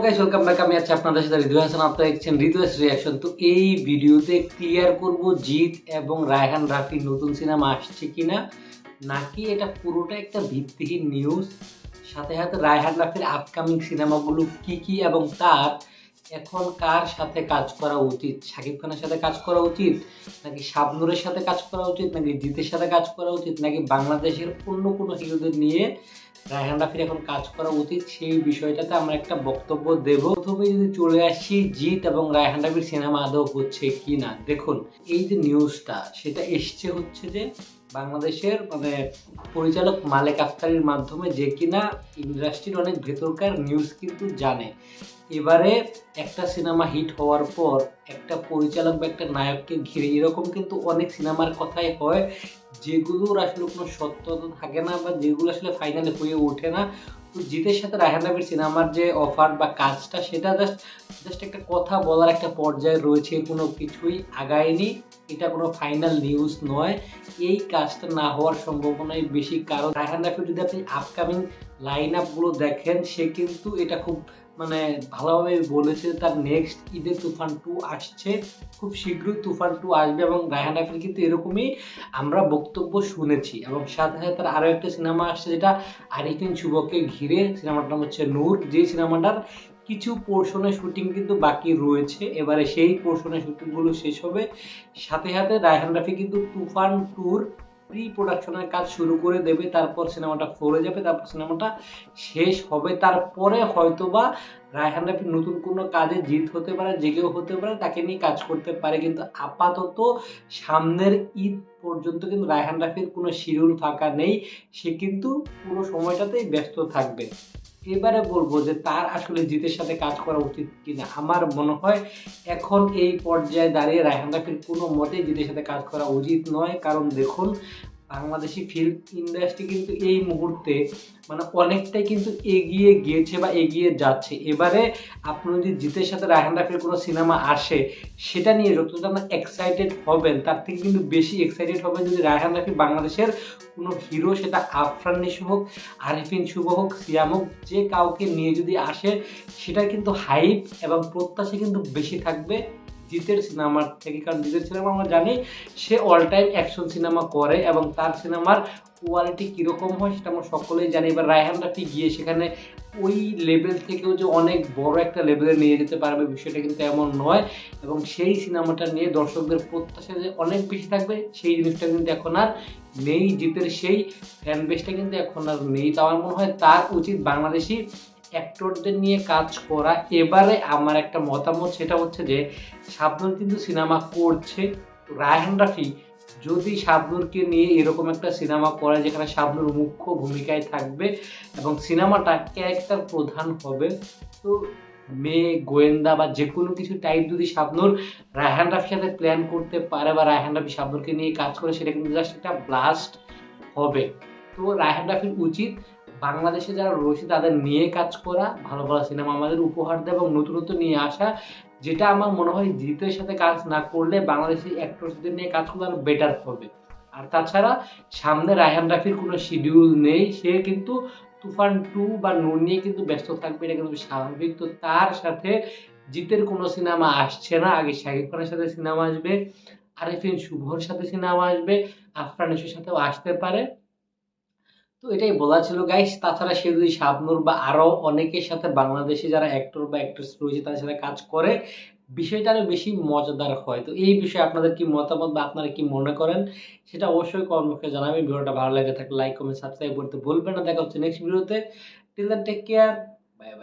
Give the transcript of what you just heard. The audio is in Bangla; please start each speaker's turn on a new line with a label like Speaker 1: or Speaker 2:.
Speaker 1: ক্লিয়ার এবং রায়হান রাফির নতুন সিনেমা আসছে কিনা, নাকি এটা পুরোটা একটা ভিত্তিহীন নিউজ সাথে সাথে রায়হান রাফির আপকামিং সিনেমাগুলো কি কি এবং তার এখন কার সাথে কাজ করা উচিত? শাকিব খানের সাথে কাজ করা উচিত? নাকি শাবনুরের সাথে কাজ করা উচিত? নাকি জিতের সাথে কাজ করা উচিত? নাকি বাংলাদেশের অন্য কোনো হিরোদের নিয়ে রায়হান রাফির এখন কাজ করা উচিত? সেই বিষয়টাতে আমরা একটা বক্তব্য দেব। প্রথমে যদি চলে আসি, জিৎ এবং রায়হান রাফির সিনেমা আদৌ হচ্ছে কি না দেখুন, এই যে নিউজটা সেটা এসছে হচ্ছে যে বাংলাদেশের মানে পরিচালক মালেক আফতারির মাধ্যমে যে কিনা ইন্ডাস্ট্রির অনেক ভেতরকার নিউজ কিন্তু জানে। এবারে একটা সিনেমা হিট হওয়ার পর একটা পরিচালক বা একটা নায়ককে ঘিরে এরকম কিন্তু অনেক সিনেমার কথাই হয়, যেগুলোর আসলে কোনো সত্যতা থাকে না বা যেগুলো আসলে ফাইনালে হয়ে ওঠে না। জিতের সাথে রায়হান রাফির সিনেমার যে অফার বা কাজটা, সেটা জাস্ট জাস্ট একটা কথা বলার একটা পর্যায়ে রয়েছে, কোনো কিছুই আগায়নি। এটা কোনো ফাইনাল নিউজ নয়। এই কাজটা না হওয়ার সম্ভাবনাই বেশি। কারণ রায়হান রাফি যদি আপনি আপকামিং লাইন আপগুলো দেখেন, সে কিন্তু এটা খুব মানে ভালোভাবে বলেছে তার নেক্সট ঈদে তুফান টু আসছে, খুব শীঘ্রই তুফান টু আসবে এবং রায়হান রাফির কিন্তু এরকমই আমরা বক্তব্য শুনেছি এবং সাথে সাথে তার আরও একটা সিনেমা আসছে যেটা আরিফিন শুভকে ঘিরে, সিনেমাটার নাম হচ্ছে নূর। যে সিনেমাটার কিছু পোর্শনের শুটিং কিন্তু বাকি রয়েছে, এবারে সেই পোর্শনের শুটিংগুলো শেষ হবে। সাথে সাথে রায়হান রাফি কিন্তু তুফান টুর প্রি প্রোডাকশনের কাজ শুরু করে দেবে, তারপর সিনেমাটা ফোরে যাবে, তারপর সিনেমাটা শেষ হবে। তারপরে হয়তোবা রায়হান রাফি নতুন কোনো কাজে জিত হতে পারে যে কেউ হতে পারে, তাকে নিয়ে কাজ করতে পারে। কিন্তু আপাতত সামনের ঈদ পর্যন্ত কিন্তু রায়হান রাফির কোনো শিডিউল ফাঁকা নেই, সে কিন্তু পুরো সময়টাতেই ব্যস্ত থাকবে। এবারে বলব যে তার আসলে জিতের সাথে কাজ করা উচিত কিনা। আমার মনে হয় এখন এই পর্যায়ে দাঁড়িয়ে রায়হান রাফির কোনো মতে জিতের সাথে কাজ করা উচিত নয়। কারণ দেখুন বাংলাদেশি ফিল্ম ইন্ডাস্ট্রি কিন্তু এই মুহূর্তে মানে অনেকটাই কিন্তু এগিয়ে গিয়েছে বা এগিয়ে যাচ্ছে। এবারে আপনি যদি জিতের সাথে রায়হান রাফির কোনো সিনেমা আসে, সেটা নিয়ে যতটা না এক্সাইটেড হবেন, তার থেকে কিন্তু বেশি এক্সাইটেড হবেন যদি রায়হান রাফি বাংলাদেশের কোনো হিরো সেটা আফরান নিশু হোক, আরিফিন শুভ হোক, সিয়াম হোক, যে কাউকে নিয়ে যদি আসে সেটা কিন্তু হাইপ এবং প্রত্যাশা কিন্তু বেশি থাকবে। জিতের সিনেমার থেকে, কারণ জিতের সিনেমা আমরা জানি সে অল টাইম অ্যাকশন সিনেমা করে এবং তার সিনেমার কোয়ালিটি কীরকম হয় সেটা আমরা সকলেই জানি। এবার রায়হান রাফি গিয়ে সেখানে ওই লেভেল থেকেও যে অনেক বড় একটা লেভেলে নিয়ে যেতে পারবে বিষয়টা কিন্তু এমন নয় এবং সেই সিনেমাটা নিয়ে দর্শকদের প্রত্যাশা যে অনেক বেশি থাকবে, সেই জিনিসটা কিন্তু এখন আর নেই। জিতের সেই ফ্যান বেসটা কিন্তু এখন আর নেই। তো আমার মনে হয় তার উচিত বাংলাদেশি অ্যাক্টরদের নিয়ে কাজ করা। এবারে আমার একটা মতামত সেটা হচ্ছে যে, শাবনুর কিন্তু সিনেমা করছে। রায়হান রাফি, যদি শাবনুরকে নিয়ে এরকম একটা সিনেমা করে যেখানে শাবনুর মুখ্য ভূমিকায় থাকবে এবং সিনেমাটা ক্যারেক্টার প্রধান হবে, তো মেয়ে, গোয়েন্দা বা যে কোনো কিছু টাইপ যদি শাবনুর রায়হান রাফির সাথে প্ল্যান করতে পারে বা রায়হান রাফি শাবনুরকে নিয়ে কাজ করে, সেটা কিন্তু জাস্ট একটা ব্লাস্ট হবে। তো রায়হান রাফির উচিত বাংলাদেশে যারা রয়েছে, তাদের নিয়ে কাজ করা, ভালো ভালো সিনেমা আমাদের উপহার দেওয়া এবং নতুনত্ব নিয়ে আসা, যেটা আমার মনে হয় জিতের সাথে কাজ না করলে বাংলাদেশি অ্যাক্টরসদের নিয়ে কাজ করলে আরও বেটার হবে। আর তাছাড়া সামনে রায়হান রাফির কোনো শিডিউল নেই, সে কিন্তু তুফান টু বা নুন নিয়ে কিন্তু ব্যস্ত থাকবে, এটা কিন্তু স্বাভাবিক। তো তার সাথে জিতের কোনো সিনেমা আসছে না, আগে শাকিব খানের সাথে সিনেমা আসবে, আরিফিন শুভর সাথে সিনেমা আসবে আফরানিসের সাথেও আসতে পারে। তো এটাই বলা ছিল গাইস তাছাড়া সে যদি শাবনুর বা আরও অনেকের সাথে বাংলাদেশে যারা অ্যাক্টর বা অ্যাক্ট্রেস রয়েছে, তাদের সাথে কাজ করে, বিষয়টা আরও বেশি মজাদার হয়। তো এই বিষয়ে আপনাদের কি মতামত বা আপনারা কি মনে করেন, সেটা অবশ্যই কমেন্টে জানাবেন। ভিডিওটা ভালো লাগে থাকলে লাইক কমেন্ট সাবস্ক্রাইব করতে ভুলবেন না। দেখা হচ্ছে নেক্সট ভিডিওতে till then take care bye bye